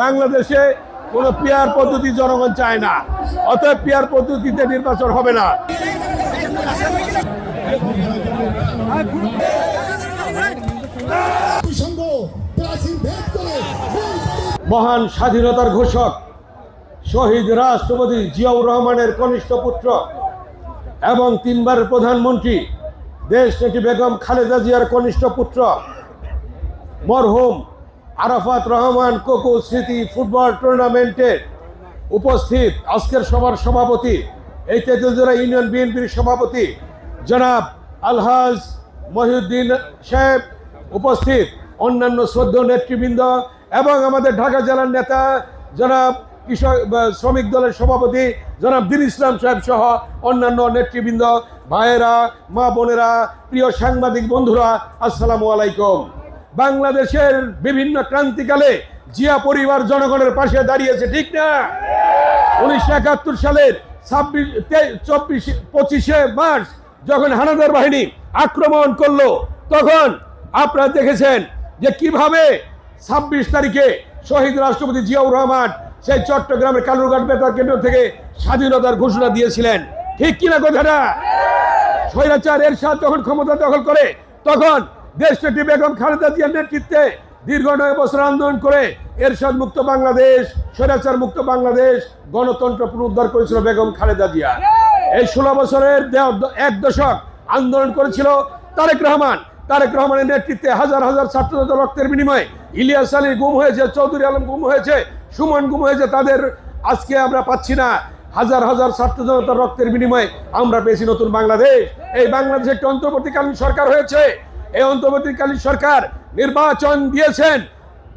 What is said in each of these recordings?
বাংলাদেশে কোনো পিয়ার পদ্ধতি জনগণ চায় না। অতএব পিয়ার পদ্ধতিতে নির্বাচন হবে না। মহান স্বাধীনতার ঘোষক শহীদ রাষ্ট্রপতি জিয়াউর রহমানের কনিষ্ঠ পুত্র এবং তিনবার প্রধানমন্ত্রী দেশ নেত্রী বেগম খালেদা জিয়ার কনিষ্ঠ পুত্র মরহুম আরাফাত রহমান কোকো স্মৃতি ফুটবল টুর্নামেন্টে উপস্থিত আজকের সভার সভাপতি, এই তেতুলজোড়া ইউনিয়ন বিএনপির সভাপতি জনাব আলহাজ মহিউদ্দিন সাহেব উপস্থিত, অন্যান্য শ্রদ্ধ নেতৃবৃন্দ এবং আমাদের ঢাকা জেলার নেতা জনাব কৃষক শ্রমিক দলের সভাপতি জনাব দিন ইসলাম সাহেব সহ অন্যান্য নেতৃবৃন্দ, ভাইয়েরা, মা বোনেরা, প্রিয় সাংবাদিক বন্ধুরা, আসসালামু আলাইকুম। বাংলাদেশের বিভিন্ন ক্রান্তিকালে জিয়া পরিবার জনগণের পাশে দাঁড়িয়েছে, ঠিক না? উনিশশো একাত্তর সালের ছাব্বিশ চব্বিশ, পঁচিশে মার্চ যখন হানাদার বাহিনী আক্রমণ করল, তখন আপনারা দেখেছেন যে কীভাবে ছাব্বিশ তারিখে শহীদ রাষ্ট্রপতি জিয়াউর রহমান সেই চট্টগ্রামের কালুরঘাট বেতার কেন্দ্র থেকে স্বাধীনতার ঘোষণা দিয়েছিলেন। ঠিক কিনা কথাটা? স্বৈরাচার এরশাদ যখন ক্ষমতা দখল করে, তখন দেশটি বেগম খালেদা জিয়ার নেতৃত্বে দীর্ঘ নয় বছর আন্দোলন করে এরশাদ মুক্ত বাংলাদেশ স্বৈরাচার মুক্ত বাংলাদেশ গণতন্ত্র পুনরুদ্ধার করেছিল বেগম খালেদা জিয়া। এই ষোলো বছরের এক দশক আন্দোলন করেছিল তারেক রহমান। তারেক রহমানের নেতৃত্বে হাজার হাজার ছাত্রদের রক্তের বিনিময়ে ইলিয়াস আলী গুম হয়েছে চৌধুরী আলম গুম হয়েছে সুমন গুম হয়েছে তাদের আজকে আমরা পাচ্ছি না। হাজার হাজার ছাত্র জনতার রক্তের বিনিময়ে আমরা পেয়েছি নতুন বাংলাদেশ। এই বাংলাদেশে একটি অন্তর্বর্তীকালীন সরকার হয়েছে। এই অন্তর্বর্তীকালীন সরকার নির্বাচন দিয়েছেন।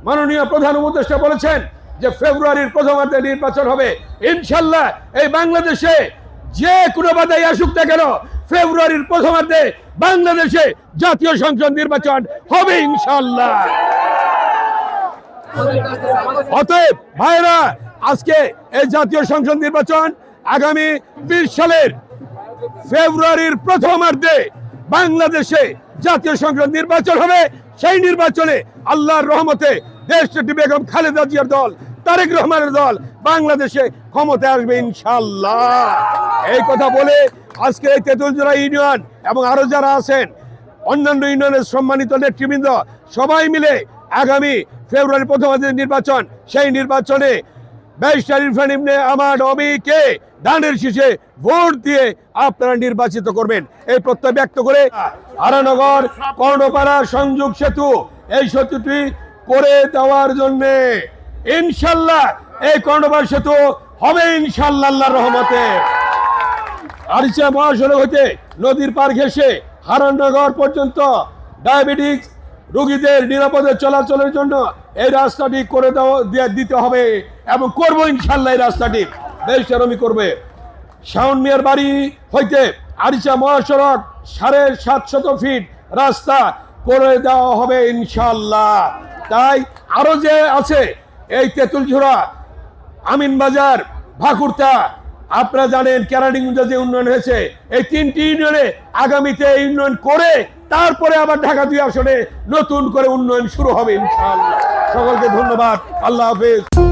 মাননীয় প্রধান উপদেষ্টা বলেছেন যে ফেব্রুয়ারির প্রথমার্ধে নির্বাচন হবে। ইনশাল্লাহ এই বাংলাদেশে যে কোনো বাধাই আসুক না কেন, ফেব্রুয়ারির প্রথমার্ধে বাংলাদেশে জাতীয় সংসদ নির্বাচন হবে ইনশাল্লাহ অতএব ভাইরা আজকে এই জাতীয় সংসদ নির্বাচন আগামী বিশ সালের ফেব্রুয়ারির প্রথমার্ধে বাংলাদেশে জাতীয় সংসদ নির্বাচন হবে, সেই নির্বাচনে আল্লাহর রহমতে দেশটি বেগম খালেদা জিয়ার দল, তারেক রহমানের দল বাংলাদেশে ক্ষমতায় আসবে ইনশাল্লাহ এই কথা বলে আজকে এই তেঁতুলজোড়া ইউনিয়ন এবং আরও যারা আছেন, অন্যান্য ইউনিয়নের সম্মানিত নেতৃবৃন্দ, সবাই মিলে আগামী ফেব্রুয়ারি প্রথমার্ধের নির্বাচন, সেই নির্বাচনে আমার অমিকে দানের শীষে ভোট দিয়ে আপনারা নির্বাচিত করবেন। এই প্রত্যয় ব্যক্ত করে আরানগর, কর্ণপাড়া, সংযোগ সেতু, এই সেতুটি করে দেওয়ার জন্য ইনশাল্লাহ এই কর্ণপাড়া সেতু হবে ইনশাল্লাহ রহমতে। আরিচা মহাসড়ক হইতে নদীর পার ঘেসে হারানগর পর্যন্ত ডায়াবেটিস রোগীদের নিরাপদে চলাচলের জন্য এই রাস্তাটি করে দেওয়া দিতে হবে। এবং করব ইনশাল্লাহ এই রাস্তাটি। বেশ আমি করবে। শাওন মিয়ার বাড়ি হইতে আরিচা মহাসড়ক সাড়ে সাতশত ফিট রাস্তা করে দেওয়া হবে ইনশাল্লাহ। তাই আরও যে আছে, এই তেঁতুলঝোড়া আমিনবাজার ভাকুরতা, আপনারা জানেন কেরানীগঞ্জে যে উন্নয়ন হয়েছে, এই তিনটি ইউনিয়নে আগামীতে উন্নয়ন করে তারপরে আবার ঢাকা দুই আসনে নতুন করে উন্নয়ন শুরু হবে ইনশাআল্লাহ সকলকে ধন্যবাদ। আল্লাহ হাফেজ।